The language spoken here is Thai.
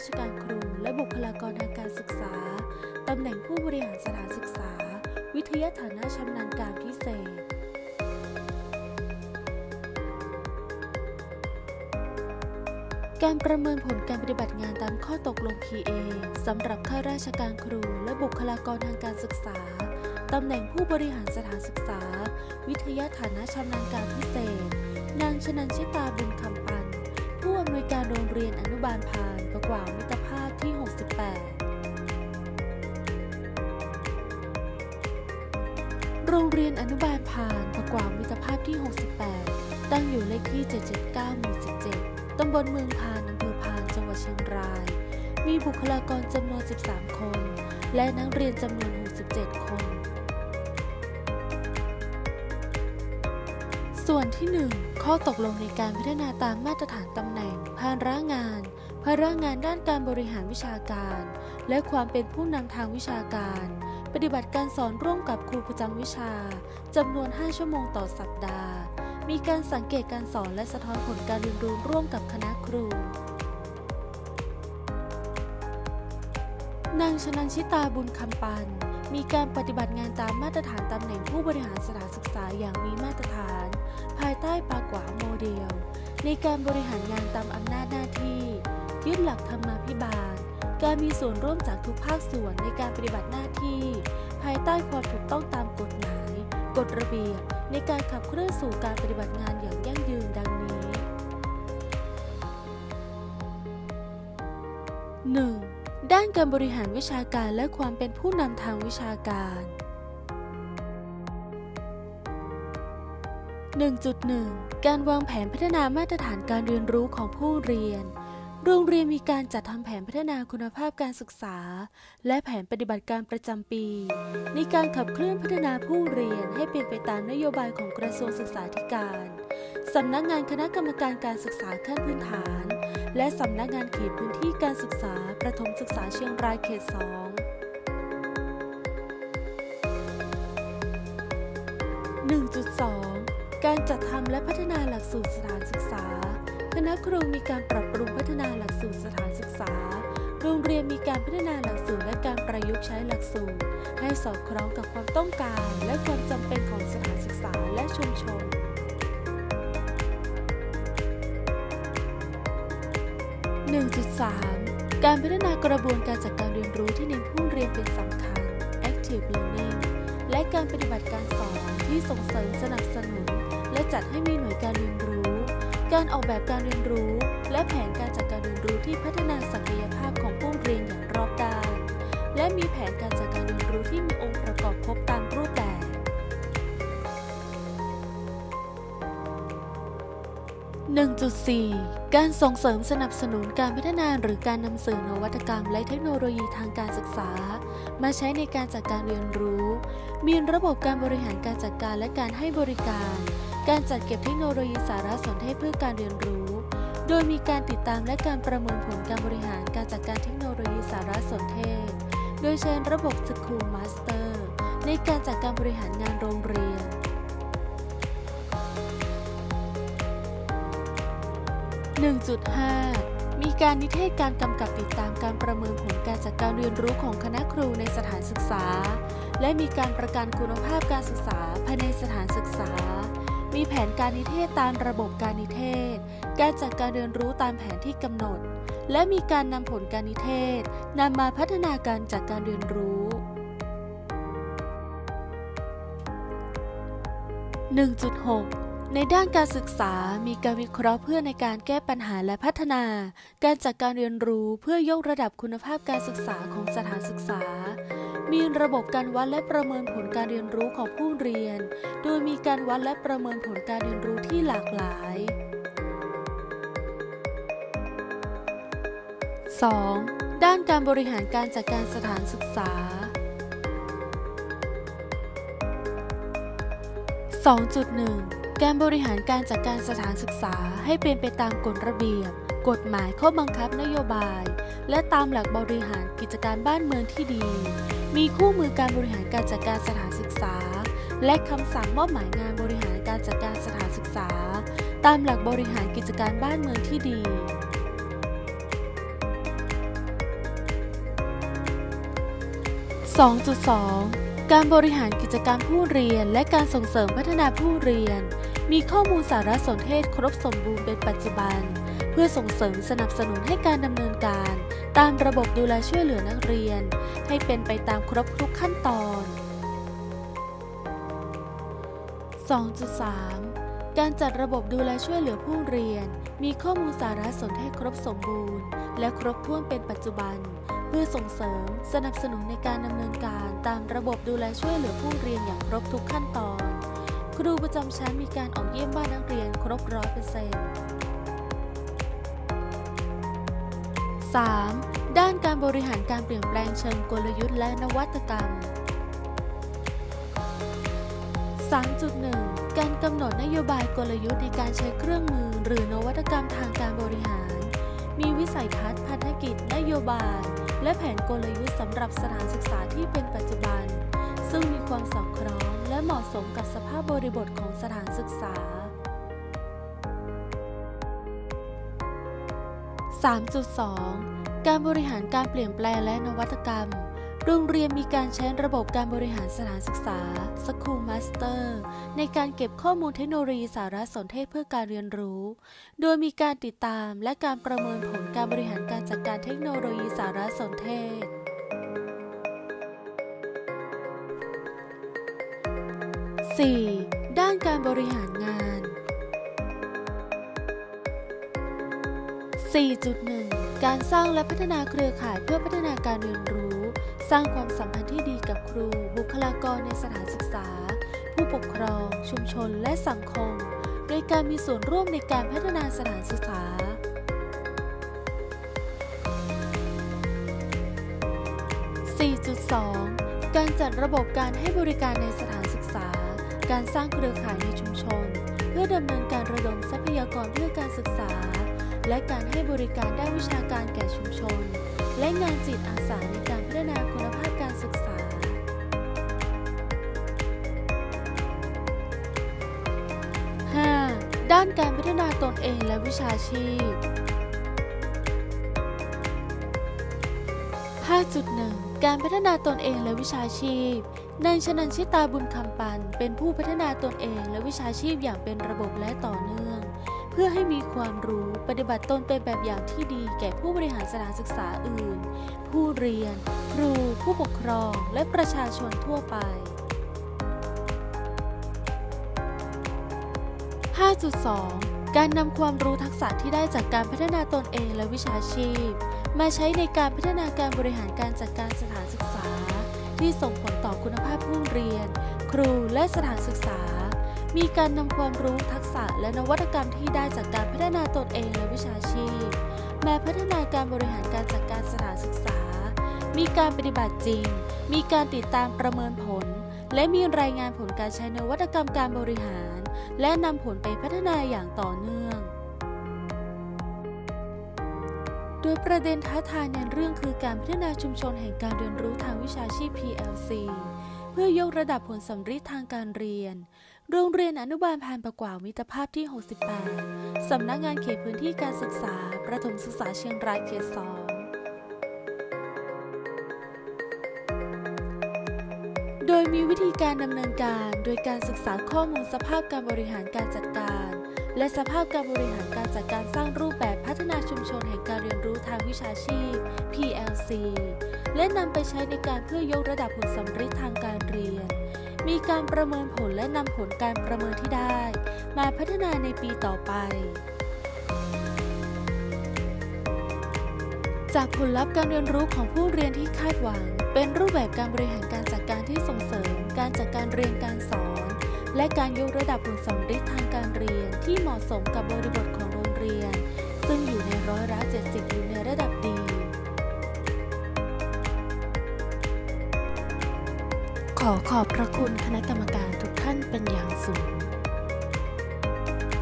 ราชการครูและบุคลากรทางการศึกษา ตำแหน่งผู้บริหารสถานศึกษา วิทยาฐานะชำนาญการพิเศษ การประเมินผลการปฏิบัติงานตามข้อตกลง PA สำหรับข้าราชการครูและบุคลากรทางการศึกษา ตำแหน่งผู้บริหารสถานศึกษา วิทยาฐานะชำนาญการพิเศษ นางชนันชิตาบุญคำปันำนวยการโรงเรียนอนุบาลพานประกวามิตรภาพที่ 68 โรงเรียนอนุบาลพานประกวามิตรภาพที่ 68 ตั้งอยู่เลขที่ 779หมู่17 ตำบลเมืองพานอำเภอพานจังหวัดเชียงราย มีบุคลากรจำนวน 13 คน และนักเรียนจำนวน 67 คน ส่วนที่ 1 ข้อตกลงในการพัฒนาตามมาตรฐานตำแหน่ง ภาระงาน ภาระงานด้านการบริหารวิชาการ และความเป็นผู้นำทางวิชาการ ปฏิบัติการสอนร่วมกับครูประจำวิชาจำนวน 5 ชั่วโมงต่อสัปดาห์ มีการสังเกตการสอนและสะท้อนผลการเรียนรู้ร่วมกับคณะครู นางชนันชิตาบุญคำปัน มีการปฏิบัติงานตามมาตรฐานตำแหน่งผู้บริหารสถานศึกษาอย่างมีมาตรฐาน ภายใต้ปากวาโมเดล ในการบริหารงานตามอำนาจหน้าที่ยึดหลักธรรมาภิบาล การมีส่วนร่วมจากทุกภาคส่วนในการปฏิบัติหน้าที่ ภายใต้ความถูกต้องตามกฎหมาย กฎระเบียบ ในการขับเคลื่อนสู่การปฏิบัติงานอย่างยั่งยืนดังนี้ 1. ด้านการบริหารวิชาการและความเป็นผู้นำทางวิชาการ 1.1 การวางแผนพัฒนามาตรฐานการเรียนรู้ของผู้เรียน โรงเรียนมีการจัดทำแผนพัฒนาคุณภาพการศึกษา และแผนปฏิบัติการประจำปี ในการขับเคลื่อนพัฒนาผู้เรียนให้เป็นไปตามนโยบายของกระทรวงศึกษาธิการสำนักงานคณะกรรมการการศึกษาขั้นพื้นฐาน และสำนักงานเขตพื้นที่การศึกษา ประถมศึกษาเชียงรายเขต 2 1.2 การจัดทำและพัฒนาหลักสูตรสถานศึกษา คณะครูมีการปรับปรุงพัฒนาหลักสูตรสถานศึกษา โรงเรียนมีการพัฒนาหลักสูตรและการประยุกต์ใช้หลักสูตร ให้สอดคล้องกับความต้องการ และความจำเป็นของสถานศึกษาและชุมชน1.3 การพัฒนากระบวนการจัดการเรียนรู้ที่เน้นผู้เรียนเป็นสำคัญ active learning และการปฏิบัติการสอนที่ส่งเสริมสนับสนุน และจัดให้มีหน่วยการเรียนรู้ การออกแบบการเรียนรู้ และแผนการจัดการเรียนรู้ที่พัฒนาศักยภาพของผู้เรียนอย่างรอบด้าน และมีแผนการจัดการเรียนรู้ที่มีองค์ประกอบครบตามรูปแบบ1.4 การส่งเสริมสนับสนุนการพัฒนาหรือการนำสื่อนวัตกรรม และเทคโนโลยีทางการศึกษา มาใช้ในการจัดการเรียนรู้ มีระบบการบริหารการจัดการและการให้บริการ การจัดเก็บเทคโนโลยีสารสนเทศเพื่อการเรียนรู้ โดยมีการติดตามและการประเมินผลการบริหารการจัดการเทคโนโลยีสารสนเทศ โดยใช้ระบบ School Master ในการจัดการบริหารงานโรงเรียน1.5 มีการนิเทศการกำกับติดตามการประเมินผลการจัดการเรียนรู้ของคณะครูในสถานศึกษา และมีการประกันคุณภาพการศึกษาภายในสถานศึกษา มีแผนการนิเทศตามระบบการนิเทศ การจัดการเรียนรู้ตามแผนที่กำหนด และมีการนำผลการนิเทศนำมาพัฒนาการจัดการเรียนรู้ 1.6 ในด้านการศึกษา มีการวิเคราะห์เพื่อในการแก้ปัญหาและพัฒนา การจัดการเรียนรู้เพื่อยกระดับคุณภาพการศึกษาของสถานศึกษา มีระบบการวัดและประเมินผลการเรียนรู้ของผู้เรียน โดยมีการวัดและประเมินผลการเรียนรู้ที่หลากหลาย 2. ด้านการบริหารการจัดการสถานศึกษา 2.1 การบริหารการจัดการสถานศึกษาให้เป็นไปตามกฎระเบียบ กฎหมายข้อบังคับนโยบาย และตามหลักบริหารกิจการบ้านเมืองที่ดี มีคู่มือการบริหารการจัดการสถานศึกษา และคำสั่งมอบหมายงานบริหารการจัดการสถานศึกษา ตามหลักบริหารกิจการบ้านเมืองที่ดีสองจุดสองการบริหารกิจการผู้เรียนและการส่งเสริมพัฒนาผู้เรียน มีข้อมูลสารสนเทศครบสมบูรณ์เป็นปัจจุบัน เพื่อส่งเสริมสนับสนุนให้การดำเนินการ ตามระบบดูแลช่วยเหลือนักเรียน ให้เป็นไปตามครบทุกขั้นตอน 2.3 การจัดระบบดูแลช่วยเหลือผู้เรียน มีข้อมูลสารสนเทศครบสมบูรณ์ และครบถ้วนเป็นปัจจุบัน เพื่อส่งเสริม สนับสนุนในการดำเนินการ ตามระบบดูแลช่วยเหลือผู้เรียนอย่างครบทุกขั้นตอน ครูประจำชั้นมีการออกเยี่ยมบ้านนักเรียนครบร้อยเปอร์เซ็นต์ 3. ด้านการบริหารการเปลี่ยนแปลงเชิงกลยุทธ์และนวัตกรรม 3.1 การกำหนดนโยบายกลยุทธ์ในการใช้เครื่องมือ หรือนวัตกรรมทางการบริหาร มีวิสัยทัศน์พันธกิจ นโยบาย และแผนกลยุทธ์สำหรับสถานศึกษาที่เป็นปัจจุบัน ซึ่งมีความสอดคล้องและเหมาะสมกับสภาพบริบทของสถานศึกษา 3.2 การบริหารการเปลี่ยนแปลงและนวัตกรรม โรงเรียนมีการใช้ระบบการบริหารสถานศึกษา School Master ในการเก็บข้อมูลเทคโนโลยีสารสนเทศเพื่อการเรียนรู้ โดยมีการติดตามและการประเมินผลการบริหารการจัดการเทคโนโลยีสารสนเทศ 4. ด้านการบริหารงาน 4.1 การสร้างและพัฒนาเครือข่ายเพื่อพัฒนาการเรียนรู้ สร้างความสัมพันธ์ที่ดีกับครู บุคลากรในสถานศึกษา ผู้ปกครอง ชุมชน และสังคม โดยการมีส่วนร่วมในการพัฒนาสถานศึกษา4.2 การจัดระบบการให้บริการในสถานศึกษา การสร้างเครือข่ายในชุมชน เพื่อดำเนินการระดมทรัพยากรเพื่อการศึกษา และการให้บริการด้านวิชาการแก่ชุมชน และงานจิตอาสาในการพัฒนาคุณภาพการศึกษา 5. ด้านการพัฒนาตนเองและวิชาชีพ 5.1 การพัฒนาตนเองและวิชาชีพนางชนันชิตาบุญคำปัน เป็นผู้พัฒนาตนเองและวิชาชีพอย่างเป็นระบบและต่อเนื่อง เพื่อให้มีความรู้ปฏิบัติตนเป็นแบบอย่างที่ดีแก่ผู้บริหารสถานศึกษาอื่น ผู้เรียน ครู ผู้ปกครอง และประชาชนทั่วไป 5.2 การนำความรู้ทักษะที่ได้จากการพัฒนาตนเองและวิชาชีพ มาใช้ในการพัฒนาการบริหารการจัดการสถานศึกษา ที่ส่งผลต่อคุณภาพผู้เรียน ครูและสถานศึกษา มีการนำความรู้ทักษะและนวัตกรรมที่ได้จากการพัฒนาตนเองและวิชาชีพ มาพัฒนาการบริหารการจัดการสถานศึกษา มีการปฏิบัติจริง มีการติดตามประเมินผล และมีรายงานผลการใช้นวัตกรรมการบริหาร และนำผลไปพัฒนาอย่างต่อเนื่อง โดยประเด็นท้าทายในเรื่องคือการพัฒนาชุมชนแห่งการเรียนรู้ทางวิชาชีพ PLC เพื่อยกระดับผลสำฤทธิ์ทางการเรียน โรงเรียนอนุบาลพานประกวามิตรภาพที่ 68 สำนักงานเขตพื้นที่การศึกษา ประถมศึกษาเชียงรายเขต2โดยมีวิธีการดำเนินการโดยการศึกษาข้อมูลสภาพการบริหารการจัดการ และสภาพการบริหารการจัดการสร้างรูปแบบพัฒนาชุมชนแห่งการเรียนรู้ทางวิชาชีพ PLC และนำไปใช้ในการเพื่อยกระดับผลสำฤทธิ์ทางการเรียน มีการประเมินผลและนำผลการประเมินที่ได้ มาพัฒนาในปีต่อไป จากผลลัพธ์การเรียนรู้ของผู้เรียนที่คาดหวัง เป็นรูปแบบการบริหารการจัดการที่ส่งเสริม การจัดการเรียนการสอน และการยกระดับผลสำฤทธิ์ทางการเรียนที่เหมาะสมกับบริบทของโรงเรียน ซึ่งอยู่ในร้อยละ70อยู่ในระดับดี ขอขอบพระคุณคณะกรรมการทุกท่านเป็นอย่างสูง